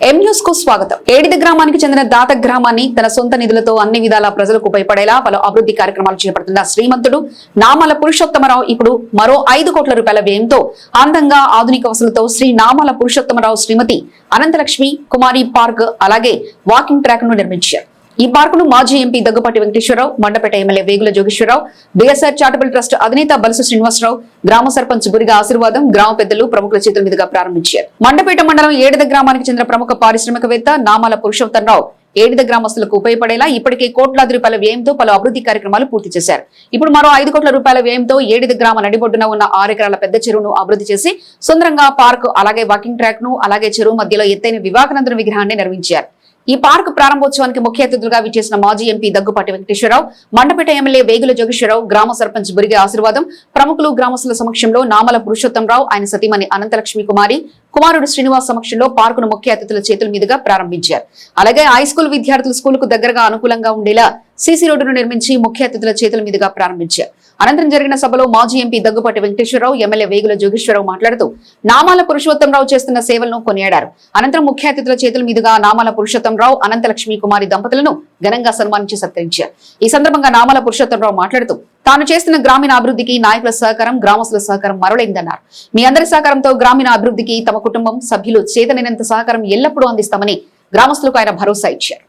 ఎం న్యూస్కు స్వాగతం. ఏడిద గ్రామానికి చెందిన దాత గ్రామాన్ని తన సొంత నిధులతో అన్ని విధాల ప్రజలకు ఉపయోగపడేలా పలు అభివృద్ధి కార్యక్రమాలు చేపడుతున్న శ్రీమంతుడు నామల పురుషోత్తమరావు ఇప్పుడు మరో ఐదు కోట్ల రూపాయల వ్యయంతో అందంగా ఆధునిక వసతులతో శ్రీ నామల పురుషోత్తమరావు శ్రీమతి అనంతలక్ష్మి కుమారి పార్క్ అలాగే వాకింగ్ ట్రాక్ను నిర్మించారు. ఈ పార్కును మాజీ MP Daggupati Venkateswararao Mandapeta MLA Vegula Jogeswararao BSR charitable trust అధినేత బలసు శ్రీనివాసరావు గ్రామ సర్పంచ్ గురిగా ఆశీర్వాదం గ్రామ పెద్దలు ప్రముఖుల చేతుల మీదుగా ప్రారంభించారు. మండపేట మండలం ఏడిద గ్రామానికి చెందిన ప్రముఖ పారిశ్రామికవేత్త నామాల పురుషోత్తమరావు ఏడిద గ్రామస్తులకు ఉపయోగపడేలా ఇప్పటికే కోట్లాది రూపాయల వ్యయంతో పలు అభివృద్ధి కార్యక్రమాలు పూర్తి చేశారు. ఇప్పుడు మరో ఐదు కోట్ల రూపాయల వ్యయంతో ఏడిద గ్రామ నడిబొడ్డున ఉన్న ఆరు ఎకరాల పెద్ద చెరువును అభివృద్ధి చేసి సుందరంగా పార్క్ అలాగే వాకింగ్ ట్రాక్ను అలాగే చెరువు మధ్యలో ఎత్తైన వివేకానందన విగ్రహాన్ని నిర్మించారు. ఈ పార్క్ ప్రారంభోత్సవానికి ముఖ్య అతిథులుగా విచ్చేసిన మాజీ ఎంపీ దగ్గుపాటి వెంకటేశ్వరరావు మండపేట ఎమ్మెల్యే వేగుల జోగేశ్వరరావు గ్రామ సర్పంచ్ బురిగే ఆశీర్వాదం ప్రముఖులు గ్రామస్తుల సమక్షంలో నామల పురుషోత్తంరావు ఆయన సతీమణి అనంతలక్ష్మి కుమారి కుమారుడు శ్రీనివాస్ సమక్షంలో పార్కును ముఖ్య అతిథుల చేతుల మీదుగా ప్రారంభించారు. అలాగే హై స్కూల్ విద్యార్థులు స్కూలుకు దగ్గరగా అనుకూలంగా ఉండేలా సీసీ రోడ్డును నిర్మించి ముఖ్య అతిథుల చేతుల మీదుగా ప్రారంభించారు. అనంతరం జరిగిన సభలో మాజీ ఎంపీ దగ్గుపాటి వెంకటేశ్వరరావు ఎమ్మెల్యే వేగుల జోగేశ్వరరావు మాట్లాడుతూ నామాల పురుషోత్తంరావు చేస్తున్న సేవలను కొనియాడారు. అనంతరం ముఖ్య అతిథుల చేతుల మీదుగా నామాల పురుషోత్తంరావు అనంతలక్ష్మి కుమారి దంపతులను ఘనంగా సన్మానించి సత్కరించారు. ఈ సందర్భంగా నామాల పురుషోత్తంరావు మాట్లాడుతూ తాను చేస్తున్న గ్రామీణ అభివృద్ధికి నాయకుల సహకారం గ్రామస్తుల సహకారం మరలేందన్నారు. మీ అందరి సహకారంతో గ్రామీణ అభివృద్ధికి తమ కుటుంబం సభ్యులు చేతనైనంత సహకారం ఎల్లప్పుడూ అందిస్తామని గ్రామస్తులకు ఆయన భరోసా ఇచ్చారు.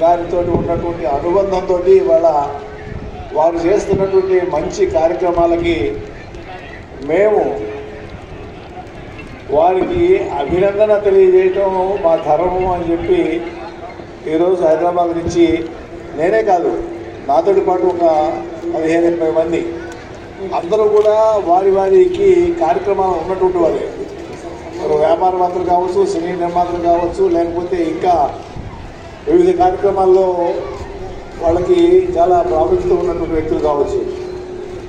గారితో ఉన్నటువంటి అనుబంధంతో ఇవాళ వారు చేస్తున్నటువంటి మంచి కార్యక్రమాలకి మేము వారికి అభినందన తెలియజేయటం మా ధర్మం అని చెప్పి ఈరోజు హైదరాబాద్ నుంచి నేనే కాదు నాతోటి పాటు ఒక పదిహేను ఇరవై మంది. అందరూ కూడా వారి వారికి కార్యక్రమాలు ఉన్నటువంటి వారే మరి వ్యాపారవేత్తలు కావచ్చు సినీ నిర్మాతలు కావచ్చు లేకపోతే ఇంకా వివిధ కార్యక్రమాల్లో వాళ్ళకి చాలా ప్రాముఖ్యత ఉన్నటువంటి వ్యక్తులు కావచ్చు.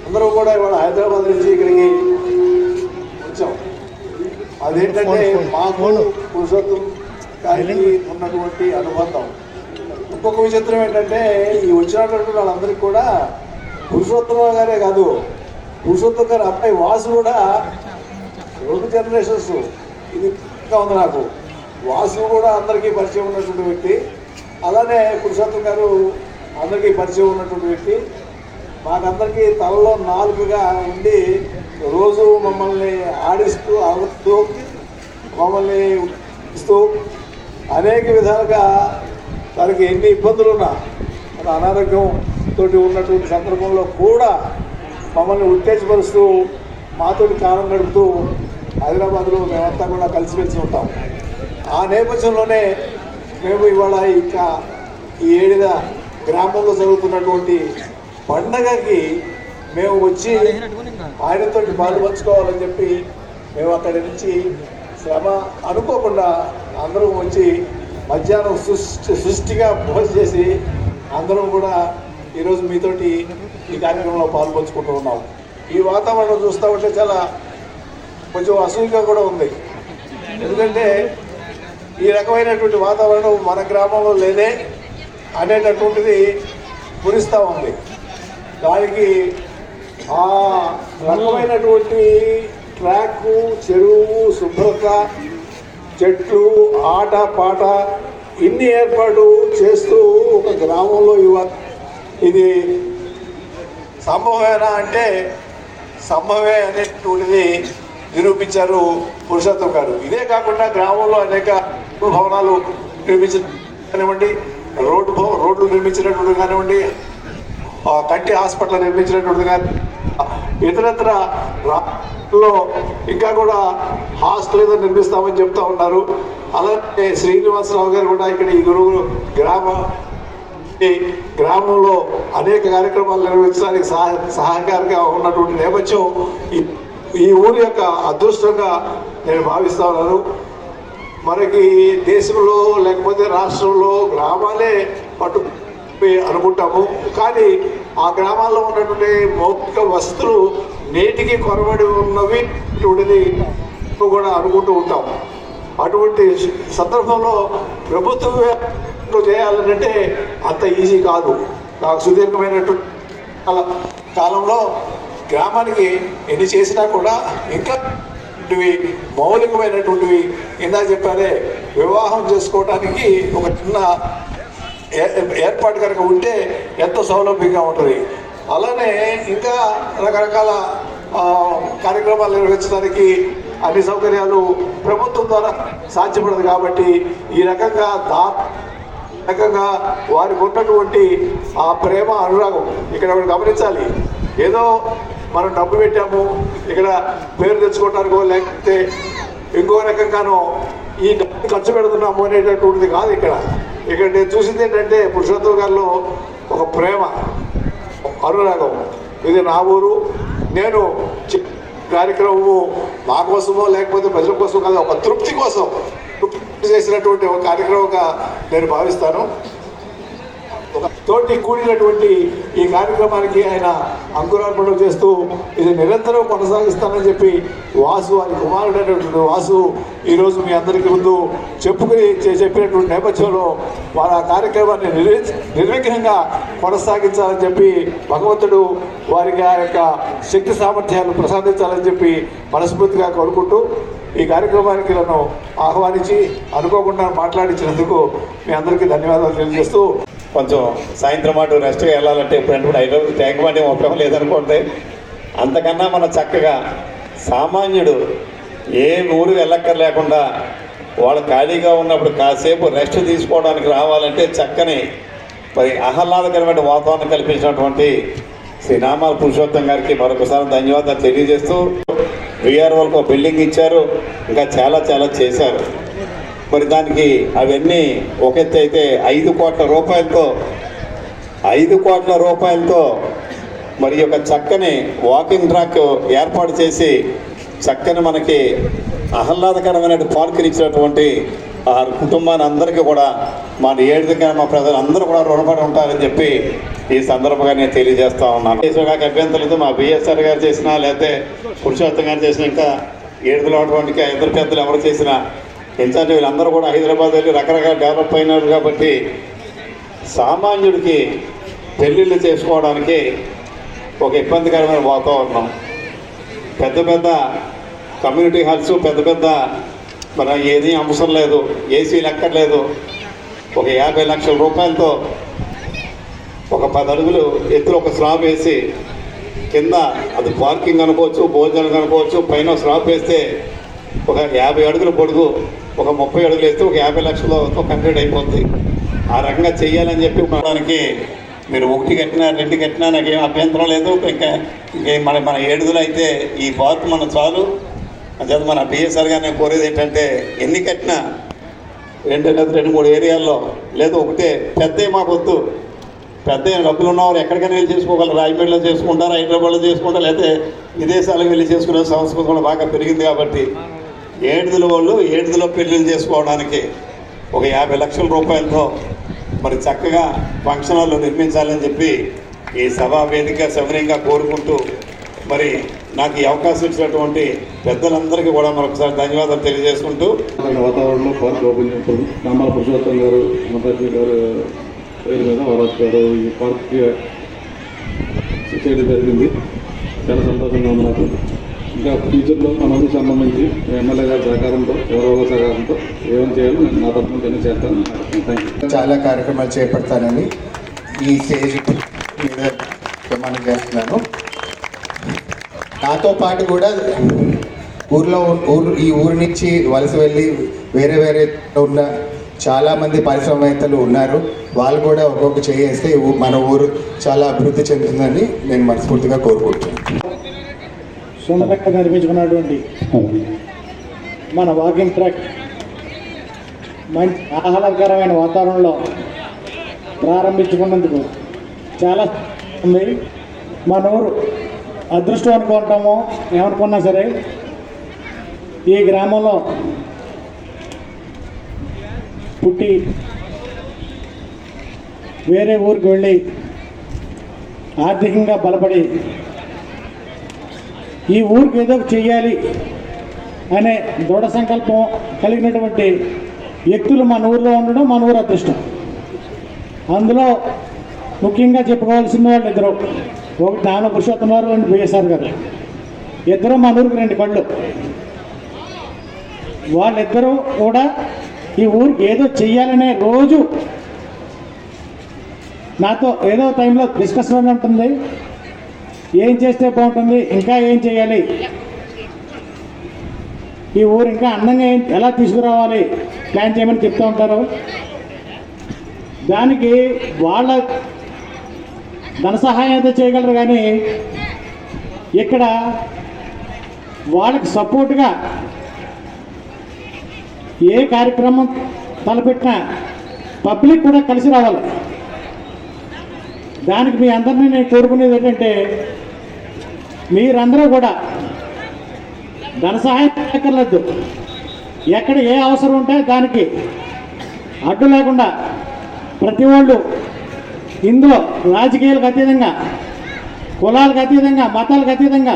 అందరూ కూడా ఇవాళ హైదరాబాద్ నుంచి ఇక్కడికి వచ్చాం. అదేంటంటే మాకు పురుషోత్తం గారికి ఉన్నటువంటి అనుబంధం. ఇంకొక విచిత్రం ఏంటంటే ఈ వచ్చినటువంటి వాళ్ళందరికీ కూడా పురుషోత్తమ గారే కాదు. పురుషోత్తం గారి అబ్బాయి వాసు కూడా రెండు జనరేషన్స్ ఇది ఇంకా ఉంది నాకు. వాసు కూడా అందరికీ పరిచయం ఉన్నటువంటి వ్యక్తి. అలానే పురుషోత్తం గారు అందరికీ పరిచయం ఉన్నటువంటి వ్యక్తి. మాకందరికీ తలలో నాలుగుగా ఉండి రోజు మమ్మల్ని ఆడిస్తూ ఆడుతూ మమ్మల్ని ఇస్తూ అనేక విధాలుగా తనకి ఎన్ని ఇబ్బందులున్నా తన అనారోగ్యంతో ఉన్నటువంటి సందర్భంలో కూడా మమ్మల్ని ఉత్తేజపరుస్తూ మాతోటి కాలం గడుపుతూ హైదరాబాద్లో మేమంతా కూడా కలిసిమెలిసి ఉంటాం. ఆ నేపథ్యంలోనే మేము ఇవాళ ఇంకా ఈ ఏడిద గ్రామంలో జరుగుతున్నటువంటి పండగకి మేము వచ్చి ఆయనతో పాలు పంచుకోవాలని చెప్పి మేము అక్కడి నుంచి శ్రమ అనుకోకుండా అందరం వచ్చి మధ్యాహ్నం సృష్టి సృష్టిగా భోజనం చేసి అందరం కూడా ఈరోజు మీతోటి ఈ కార్యక్రమంలో పాల్పంచుకుంటూ ఉన్నాం ఈ వాతావరణం చూస్తూ ఉంటే చాలా కొంచెం అసూయగా కూడా ఉంది. ఎందుకంటే ఈ రకమైనటువంటి వాతావరణం మన గ్రామంలో లేదే అనేటటువంటిది పురిస్తూ ఉంది. దానికి ఆ రకమైనటువంటి ట్రాక్ చెరువు శుభ్రత చెట్లు ఆట పాట ఇన్ని ఏర్పాటు చేస్తూ ఒక గ్రామంలో ఇవ ఇది సంభవమేనా అంటే సంభవమే అనేటువంటిది నిరూపించారు పురుషోత్తం గారు. ఇదే కాకుండా గ్రామంలో అనేక భవనాలు నిర్మించిన కానివ్వండి రోడ్డు భవ- రోడ్లు నిర్మించినటువంటి కానివ్వండి కంటి హాస్పిటల్ నిర్మించినటువంటి కానీ ఇతరత్ర రాష్ట్రంలో ఇంకా కూడా హాస్టల్ ఏదో నిర్మిస్తామని చెప్తా ఉన్నారు. అలాగే శ్రీనివాసరావు గారు కూడా ఇక్కడ ఈ గురువు గ్రామ ఈ గ్రామంలో అనేక కార్యక్రమాలు నిర్వహించడానికి సహా సహకారిగా ఉన్నటువంటి నేపథ్యం ఈ ఈ ఊరి యొక్క అదృష్టంగా నేను భావిస్తా ఉన్నాను. మనకి దేశంలో లేకపోతే రాష్ట్రంలో గ్రామాలే పట్టు అనుకుంటాము. కానీ ఆ గ్రామాల్లో ఉన్నటువంటి మౌలిక వస్తువులు నేటికి కొరబడి ఉన్నవి కూడా అనుకుంటూ ఉంటాం. అటువంటి సందర్భంలో ప్రభుత్వం చేయాలంటే అంత ఈజీ కాదు. నాకు సుదీర్ఘమైనటువంటి కాలంలో గ్రామానికి ఎన్ని చేసినా కూడా ఇంకా ఇటువంటివి మౌలికమైనటువంటివి ఇందాక చెప్పారే వివాహం చేసుకోవడానికి ఒక చిన్న ఏ- ఏర్పాటు కనుక ఉంటే ఎంతో సౌలభ్యంగా ఉంటుంది. అలానే ఇంకా రకరకాల కార్యక్రమాలు నిర్వహించడానికి అన్ని సౌకర్యాలు ప్రభుత్వం ద్వారా సాధ్యపడదు కాబట్టి ఈ రకంగా దా రకంగా వారికి ఉన్నటువంటి ఆ ప్రేమ అనురాగం ఇక్కడ గమనించాలి. ఏదో మనం డబ్బు పెట్టాము ఇక్కడ పేరు తెచ్చుకోవటానికో లేకపోతే ఇంకో రకంగానో ఈ డబ్బు ఖర్చు పెడుతున్నాము అనేటటువంటిది కాదు ఇక్కడ. ఇక్కడ నేను చూసింది ఏంటంటే పురుషోత్తమ గారిలో ఒక ప్రేమ అనురాగం. ఇది నా ఊరు నేను చి- కార్యక్రమము మా కోసమో లేకపోతే ప్రజల కోసం కాదు ఒక తృప్తి కోసం తృప్తి చేసినటువంటి ఒక కార్యక్రమంగా నేను భావిస్తాను. తోటి కూడినటువంటి ఈ కార్యక్రమానికి ఆయన అంకురార్పణ చేస్తూ ఇది నిరంతరం కొనసాగిస్తానని చెప్పి వాసు వారి కుమారుడైనటువంటి వాసు ఈరోజు మీ అందరికీ ముందు చెప్పుకుని చెప్పినటువంటి నేపథ్యంలో వారు ఆ కార్యక్రమాన్ని నిర్వి- నిర్విఘ్నంగా కొనసాగించాలని చెప్పి భగవంతుడు వారికి ఆ యొక్క శక్తి సామర్థ్యాలు ప్రసాదించాలని చెప్పి మనస్ఫూర్తిగా కోరుకుంటూ ఈ కార్యక్రమానికి నన్ను ఆహ్వానించి అనుకోకుండా మాట్లాడించినందుకు మీ అందరికీ ధన్యవాదాలు తెలియజేస్తూ కొంచెం సాయంత్రం అటు రెస్ట్గా వెళ్ళాలంటే ఇప్పుడు ఐదు ట్యాంక్ బండి ఉపయోగం లేదనుకోండి. అంతకన్నా మనం చక్కగా సామాన్యుడు ఏ ఊరు వెళ్ళక్కర్ లేకుండా వాళ్ళు ఖాళీగా ఉన్నప్పుడు కాసేపు రెస్ట్ తీసుకోవడానికి రావాలంటే చక్కని మరి ఆహ్లాదకరమైన వాతావరణం కల్పించినటువంటి శ్రీ నామాల పురుషోత్తం గారికి మరొకసారి ధన్యవాదాలు తెలియజేస్తూ విఆర్ఓలకు ఒక బిల్డింగ్ ఇచ్చారు. ఇంకా చాలా చాలా చేశారు. మరి దానికి అవన్నీ ఒక ఎత్తు అయితే ఐదు కోట్ల రూపాయలతో ఐదు కోట్ల రూపాయలతో మరి ఒక యొక్క చక్కని వాకింగ్ ట్రాక్ ఏర్పాటు చేసి చక్కని మనకి ఆహ్లాదకరమైన పార్కుని ఇచ్చినటువంటి ఆ కుటుంబాన్ని అందరికీ కూడా మా ఏడుదిగా మా ప్రజలందరూ కూడా రుణపడి ఉంటారని చెప్పి ఈ సందర్భంగా నేను తెలియజేస్తా ఉన్నాను. కేశవగారికి అభ్యంతరాలతో మా బిఎస్ఆర్ గారు చేసినా లేకపోతే పురుషోత్తం గారు చేసిన ఇంకా ఏడుదల ఉన్నటువంటి ఇద్దరు పెద్దలు ఎవరు చేసినా ఎందుకంటే వీళ్ళందరూ కూడా హైదరాబాద్ వెళ్ళి రకరకాల డెవలప్ అయినారు కాబట్టి సామాన్యుడికి పెళ్ళిళ్ళు చేసుకోవడానికి ఒక ఇబ్బందికరమైన వాతావరణం. పెద్ద పెద్ద కమ్యూనిటీ హాల్స్ పెద్ద పెద్ద మన ఏదీ అవసరం లేదు ఏసీలు ఎక్కర్లేదు ఒక యాభై లక్షల రూపాయలతో ఒక పది అడుగులు ఎత్తులో ఒక స్లాబ్ వేసి కింద అది పార్కింగ్ అనుకోవచ్చు భోజనాలు అనుకోవచ్చు పైన స్లాబ్ వేస్తే ఒక యాభై అడుగుల పొడుగు ఒక ముప్పై అడుగులు వేస్తే ఒక యాభై లక్షలతో కంప్లీట్ అయిపోతుంది ఆ రకంగా చెయ్యాలని చెప్పి మనకి మీరు ఒకటి కట్టినా రెండు కట్టినా నాకేం అభ్యంతరం లేదు. ఇంకా ఇంకేం మన మన ఏడుగులు అయితే ఈ పార్క్ మన చాలు. అదే మన బిఎస్ఆర్ గారిని కోరేది ఏంటంటే ఎన్ని కట్టినా రెండు లేదా రెండు మూడు ఏరియాల్లో లేదు ఒకటే. పెద్ద మాకు వద్దు పెద్ద డబ్బులు ఉన్నవారు ఎక్కడికైనా వెళ్ళి చేసుకోగలరు. రాయపేటలో చేసుకుంటారు హైదరాబాద్లో చేసుకుంటారు లేకపోతే విదేశాలకు వెళ్ళి చేసుకునే సంస్కృతి కూడా బాగా పెరిగింది కాబట్టి ఏడుదల వాళ్ళు ఏడుదల పెళ్ళిళ్ళు చేసుకోవడానికి ఒక యాభై లక్షల రూపాయలతో మరి చక్కగా ఫంక్షన్ హాల్ నిర్మించాలని చెప్పి ఈ సభా వేదిక సవినయంగా కోరుకుంటూ మరి నాకు ఈ అవకాశం ఇచ్చినటువంటి పెద్దలందరికీ కూడా మరొకసారి ధన్యవాదాలు తెలియజేసుకుంటూ వాతావరణంలో పార్క్ ఓపెన్ చేస్తారు నామాల పురుషోత్తం గారు మంత్రి గారు పేరు మీద వరాజ్ గారు ఈ పార్క్ చేయడం జరిగింది. చాలా సంతోషంగా ఉంది నాకు. ఇంకా ఫ్యూచర్లో మన సంబంధించి ఎమ్మెల్యే గారి సహకారంతో ఎవరో సహకారంతో ఏమైనా చేయాలో నేను నా తరఫున నేను చేస్తాను థ్యాంక్ చాలా కార్యక్రమాలు చేపడతానని ఈ స్టేజ్ మీద ప్రమాణం చేస్తున్నాను. నాతో పాటు కూడా ఊర్లో ఊరు ఈ ఊరు నుంచి వలస వెళ్ళి వేరే వేరే ఉన్న చాలామంది పరిశ్రమవేత్తలు ఉన్నారు. వాళ్ళు కూడా ఒక్కొక్క చేయేస్తే మన ఊరు చాలా అభివృద్ధి చెందుతుందని నేను మనస్ఫూర్తిగా కోరుకుంటున్నాను. సుందరంగా నిర్మించుకున్నటువంటి మన వాకింగ్ ట్రాక్ మంచి ఆహ్లాదకరమైన వాతావరణంలో ప్రారంభించుకున్నందుకు చాలా ఉంది. మన ఊరు అదృష్టం అనుకుంటాము ఏమనుకున్నా సరే ఈ గ్రామంలో పుట్టి వేరే ఊరికి వెళ్ళి ఆర్థికంగా బలపడి ఈ ఊరికి ఏదో ఒకటి అనే దృఢ సంకల్పం కలిగినటువంటి వ్యక్తులు మన ఊరిలో ఉండడం మన ఊరు అదృష్టం. అందులో ముఖ్యంగా చెప్పుకోవాల్సిన వాళ్ళు ఇద్దరు. ఒకటి నాన్న పురుషోత్తమ గారు అండ్ బిఎస్ఆర్ గారు. ఇద్దరు మన ఊరికి రెండు కళ్ళు వాళ్ళిద్దరూ కూడా ఈ ఊరికి ఏదో చెయ్యాలనే రోజు నాతో ఏదో టైంలో డిస్కషన్ ఉంటుంది. ఏం చేస్తే బాగుంటుంది? ఇంకా ఏం చేయాలి? ఈ ఊరు ఇంకా అందంగా ఎలా తీసుకురావాలి? ప్లాన్ చేయమని చెప్తూ ఉంటారు. దానికి వాళ్ళ ధన సహాయం అయితే చేయగలరు కానీ ఇక్కడ వాళ్ళకి సపోర్ట్గా ఏ కార్యక్రమం తలపెట్టినా పబ్లిక్ కూడా కలిసి రావాలి. దానికి మీ అందరినీ నేను కోరుకునేది ఏంటంటే మీరందరూ కూడా ధన సహాయం చేయక్కర్లేదు. ఎక్కడ ఏ అవసరం ఉంటే దానికి అడ్డు లేకుండా ప్రతి వాళ్ళు ఇందులో రాజకీయాలకు అతీతంగా కులాలకు అతీతంగా మతాలకు అతీతంగా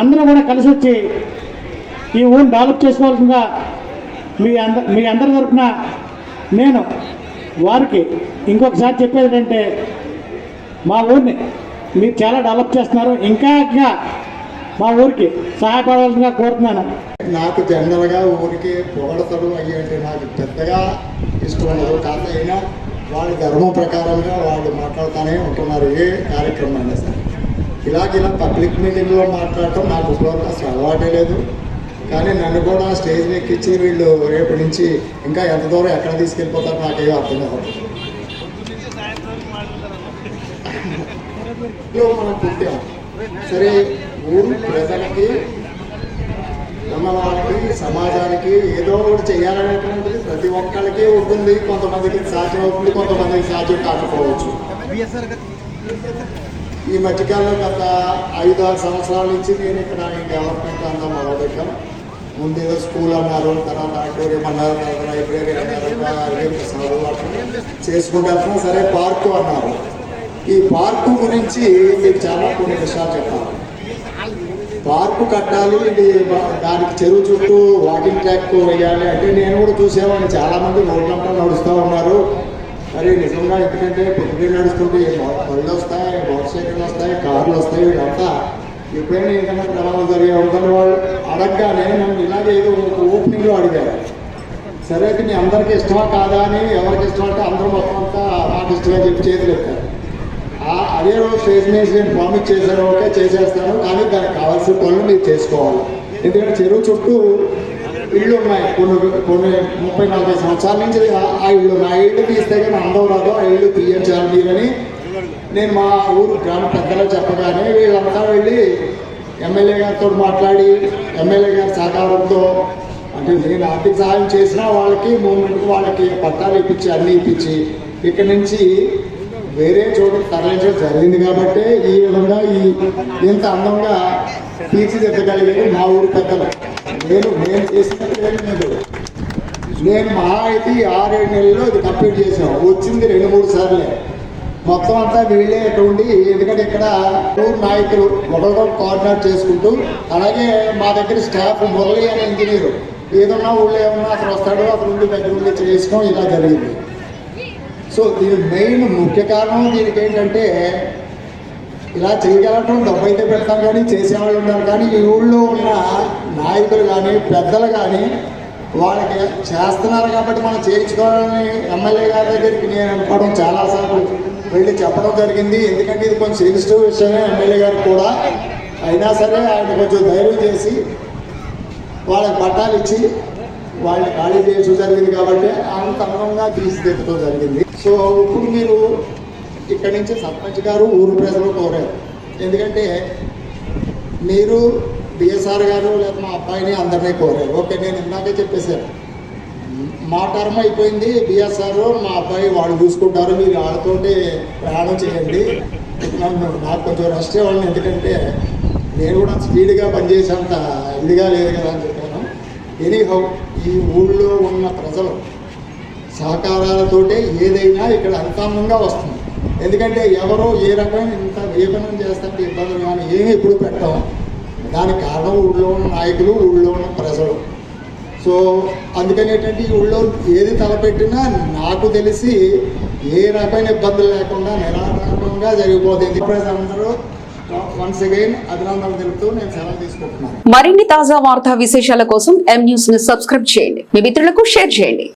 అందరూ కూడా కలిసి వచ్చి ఈ ఊరిని డెవలప్ చేసుకోవాల్సిందిగా మీ అంద మీ అందరి తరఫున నేను వారికి ఇంకొకసారి చెప్పేది ఏంటంటే మా ఊరిని మీరు చాలా డెవలప్ చేస్తున్నారు. ఇంకా ఇంకా మా ఊరికి సహాయపడవలసిందిగా కోరుతున్నాను. నాకు జనరల్గా ఊరికి పొగడతలు అయ్యేటి నాకు పెద్దగా ఇష్టం ఉండదు కాకపోయినా అయినా వాళ్ళ ధర్మం ప్రకారంగా వాళ్ళు మాట్లాడుతూనే ఉంటున్నారు. ఏ కార్యక్రమం అయినా సరే. ఇలాగ ఇలా పబ్లిక్ మీటింగ్లో మాట్లాడటం నాకు అసలు అలవాటే లేదు. కానీ నన్ను కూడా స్టేజ్ ఎక్కించి వీళ్ళు రేపు నుంచి ఇంకా ఎంత దూరం ఎక్కడ తీసుకెళ్ళిపోతారో నాకేమో అర్థం కాదు మనం పుట్టాం. సరే ఊరు ప్రజలకి మన వాళ్ళకి సమాజానికి ఏదో ఒకటి చేయాలనేటువంటిది ప్రతి ఒక్కరికి ఉంటుంది. కొంతమందికి సాధ్యం అవుతుంది కొంతమందికి సాధ్యం కాకపోవచ్చు. ఈ మధ్యకాలంలో గత ఐదు ఆరు సంవత్సరాల నుంచి నేను ఇక్కడ ఈ డెవలప్మెంట్ అంతా మొదలుపెట్టాం ముందు ఏదో స్కూల్ అన్నారు తర్వాత ఆడిటోరియం అన్నారు తర్వాత లైబ్రరీ అన్నారు చేసుకుంటారు సరే పార్కు అన్నారు. ఈ పార్కు గురించి మీకు చాలా కొన్ని విషయాలు చెప్పాలి. పార్కు కట్టాలి ఇది దానికి చెరువు చుట్టూ వాకింగ్ ట్రాక్ వేయాలి అంటే నేను కూడా చూసేవాడిని. చాలామంది రోడ్లంతా నడుస్తూ ఉన్నారు. మరి నిజంగా ఎందుకంటే పొద్దున్నే నడుస్తుంటే బ- బళ్ళు వస్తాయి మోటార్ సైకిళ్ళు వస్తాయి కార్లు వస్తాయి వీళ్ళంతా ఎప్పుడైనా ఏదైనా ప్రమాదం జరిగే ఉందని వాళ్ళు అడగగానే నన్ను ఇలాగే ఏదో ఒక ఓపెనింగ్లో అడిగారు. సరే అయితే మీ అందరికీ ఇష్టమా కాదా అని ఎవరికి ఇష్టం అంటే అందరూ మొత్తం అంతా నాకు ఇష్టమే చెప్పి చేతులు ఎత్తారు. ఆ- అదే రోజు స్టేజ్ మీద నేను ప్రామిస్ చేశాను ఓకే చేసేస్తాను కానీ దానికి కావాల్సిన పనులు మీరు చేసుకోవాలి. ఎందుకంటే చెరువు చుట్టూ ఇళ్ళు ఉన్నాయి. కొన్ని కొన్ని ముప్పై నలభై సంవత్సరాల నుంచి ఆ- ఇళ్ళు ఉన్నాయి. ఆ ఇళ్ళు తీస్తే కానీ అందం రాదు. ఆ ఇళ్ళు తీయించాలి మీరని నేను మా ఊరు గ్రామ పెద్దలో చెప్పగానే వీళ్ళంతా వెళ్ళి ఎమ్మెల్యే గారితో మాట్లాడి ఎమ్మెల్యే గారి సహకారంతో అంటే నేను ఆర్థిక సహాయం చేసినా వాళ్ళకి మూమెంట్కి వాళ్ళకి పట్టాలు ఇప్పించి అన్నీ ఇప్పించి ఇక్కడి నుంచి వేరే చోటుకు తరలించడం జరిగింది కాబట్టి ఈ విధంగా ఈ ఇంత అందంగా తీర్చిదిద్దగలిగేది మా ఊరు పెద్దలు. నేను నేను చేసినట్టు లేదు నేను మహా అయితే ఆరేడు నెలల్లో ఇది కంప్లీట్ చేసాం వచ్చింది రెండు మూడు సార్లే. మొత్తం అంతా వీళ్ళే ఉండి ఎందుకంటే ఇక్కడ ఊరు నాయకులు ఒకరికొకరు కోఆర్డినేట్ చేసుకుంటూ అలాగే మా దగ్గర స్టాఫ్ మురళి అనే ఇంజనీరు. ఏదన్నా ఊళ్ళో ఏమన్నా అసలు వస్తాడో అతను ఉండి దగ్గర ఉండి చేసుకోవడం ఇలా జరిగింది. సో దీని మెయిన్ ముఖ్య కారణం దీనికి ఏంటంటే ఇలా చేయగలటం డబ్బు అయితే పెడతాం కానీ చేసేవాళ్ళు ఉన్నారు. కానీ ఈ ఊళ్ళో ఉన్న నాయకులు కానీ పెద్దలు కానీ వాళ్ళకి చేస్తున్నారు కాబట్టి మనం చేయించుకోవాలని ఎమ్మెల్యే గారి దగ్గరికి నేను అనుకోవడం చాలాసార్లు వెళ్ళి చెప్పడం జరిగింది. ఎందుకంటే ఇది కొంచెం సెన్సిటివ్ విషయమే ఎమ్మెల్యే గారికి కూడా. అయినా సరే ఆయన కొంచెం ధైర్యం చేసి వాళ్ళకి పట్టాలు ఇచ్చి వాళ్ళని ఖాళీ చేయడం జరిగింది కాబట్టి అంత అందంగా తీర్చిదిద్దడం జరిగింది. సో ఇప్పుడు మీరు ఇక్కడి నుంచి సర్పంచ్ గారు ఊరు ప్రజలు కోరారు. ఎందుకంటే మీరు బిఎస్ఆర్ గారు లేదా మా అబ్బాయిని అందరినీ కోరారు. ఓకే నేను ఇందాకే చెప్పేశాను. మా టర్మ్ అయిపోయింది బిఎస్ఆర్ మా అబ్బాయి వాళ్ళు చూసుకుంటారు మీరు వాళ్ళతోటే ప్రయాణం చేయండి. నన్ను నాకు కొంచెం రెస్ట్ ఇవ్వండి ఎందుకంటే నేను కూడా స్పీడ్గా పనిచేసేంత ఇదిగా లేదు కదా అని చెప్పాను. ఎనీహౌ ఈ ఊళ్ళో ఉన్న ప్రజలు సహకారాలతోటే ఏదైనా ఇక్కడ అంతంగా వస్తుంది. ఎందుకంటే ఎవరో ఏ రకమైన ఇంత వేపనం చేస్తే ఇబ్బందులు కానీ ఏమి ఎప్పుడు పెట్టాము దానికి కారణం ఊళ్ళో ఉన్న నాయకులు ఊళ్ళో ఉన్న ప్రజలు. సో అందుకని ఏంటంటే ఈ ఊళ్ళో ఏది తలపెట్టినా నాకు తెలిసి ఏ రకమైన ఇబ్బందులు లేకుండా నిరాటంకంగా జరిగిపోతుంది. ప్రజలందరూ వన్స్ నేను తీసుకుంటున్నాను. మరిన్ని తాజా వార్తా విశేషాల కోసం ఎం న్యూస్ని సబ్స్క్రైబ్ చేయండి. మీ మిత్రులకు షేర్ చేయండి.